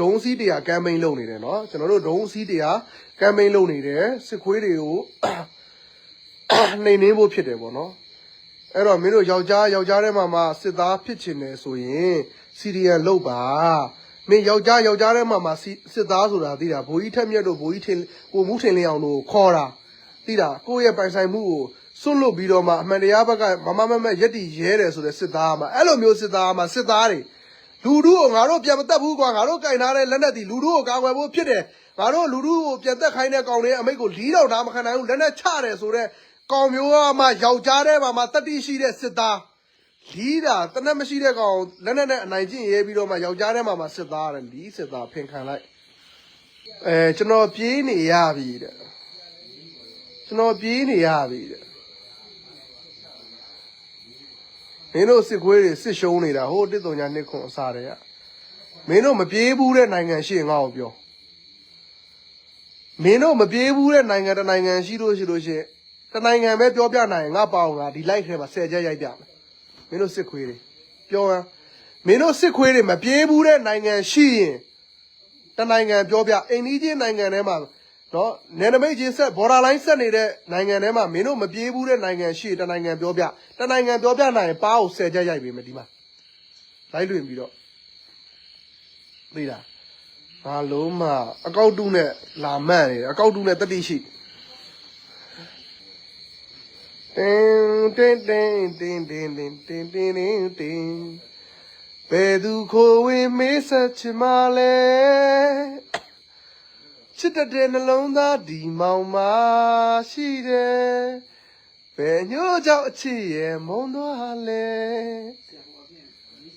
ဒုံးစီးတရားကမ်ပိန်းလုပ်နေတယ်เนาะကျွန်တော်တို့ဒုံးစီးတရားကမ်ပိန်းလုပ်နေတယ်စစ်ခွေးတွေကို နှိမ်နှင်းဖို့ဖြစ်တယ်ပေါ့နော်အဲ့တော့မင်းတို့ယောက်ျားယောက်ျားထဲမှာမှစစ်သားဖြစ်ချင်တယ်ဆိုရင်စီရီယန်လုပ်ပါမင်းယောက်ျားယောက်ျားထဲမှာမှစီစစ်သားဆိုတာသိတာဘိုးကြီးထက်မြက်တို့ဘိုးကြီးထင်ကိုမူးထင်လင်းအောင်တို့ခေါ်တာသိတာကိုယ့်ရဲ့ပိုင်ဆိုင်မှုကိုစွန့်လွတ်ပြီးတော့မှအမှန်တရားဘက်ကမမမမရက်တီရဲတယ်ဆိုတဲ့စစ်သားမှာအဲ့လိုမျိုးစစ်သားမှာစစ်သားတွေ လူတို့ကိုငါတို့ပြန်မတက်ဘူးကွာငါတို့ကင်ထားတဲ့လက်နက်ဒီလူတို့ကိုကာကွယ်ဖို့ဖြစ်တယ်ငါတို့လူတို့ကိုပြန်တက်ခိုင်းတဲ့ကောင်တွေအမိတ်ကိုလီးတော့တာမခံနိုင်ဘူးလက်နက်ချတယ်ဆိုတော့ကောင်မျိုးကမှယောက်ျားတဲ့မှာမှတတိရှိတဲ့စစ်သားလီးတာတနက်မရှိတဲ့ကောင်လက်နက်နဲ့အနိုင်ကျင့်ရဲပြီးတော့မှယောက်ျားတဲ့မှာမှစစ်သားတယ်လီးစစ်သားဖင်ခံလိုက်အဲကျွန်တော်ပြေးနေရပြီတဲ့ကျွန်တော်ပြေးနေရပြီတဲ့ မင်းတို့စစ်ခွေးတွေစစ်ရှုံးနေတာဟိုတစ်တုံညာနှစ်ခွန်အစားတွေကမင်းတို့မပြေးဘူးတဲ့နိုင်ငံရှိရင်ငါ့ကိုပြောမင်းတို့မပြေးဘူးတဲ့နိုင်ငံတစ်နိုင်ငံရှိလို့ရှိလို့ရှိရင်တစ်နိုင်ငံပဲပြောပြနိုင်ရင်ငါပေါအောင်ငါဒီ live ထဲမှာ10ချက်ရိုက်ပြမယ်မင်းတို့စစ်ခွေးတွေပြောဟမ်မင်းတို့စစ်ခွေးတွေမပြေးဘူးတဲ့နိုင်ငံရှိရင်တစ်နိုင်ငံပြောပြအိန္ဒိချင်းနိုင်ငံထဲမှာ နော်နယ်နိမိတ်ချင်းဆက် border line ဆက်နေတဲ့နိုင်ငံထဲမှာမင်းတို့မပြေးဘူးတဲ့နိုင်ငံရှိရင်တစ်နိုင်ငံပြောပြတစ်နိုင်ငံပြောပြနိုင်ရင်ပါးကို10ချက်ရိုက်ပေးမယ်ဒီမှာလိုက်လွင်ပြီးတော့သိလားဘာလုံးမအကောက်တုနဲ့လာမန့်နေတယ်အကောက်တုနဲ့တတိရှိတင်းတင်းတင်းတင်းတင်းတင်းတင်းတင်းတင်းတင်းဘယ်သူခိုးဝင်မေးဆက်ချင်မလဲ ချစ်တဲ့နှလုံးသားဒီမောင်မရှိတယ်ဘယ်ညို့ကြောင့်အချစ်ရဲ့မုံသွားလဲ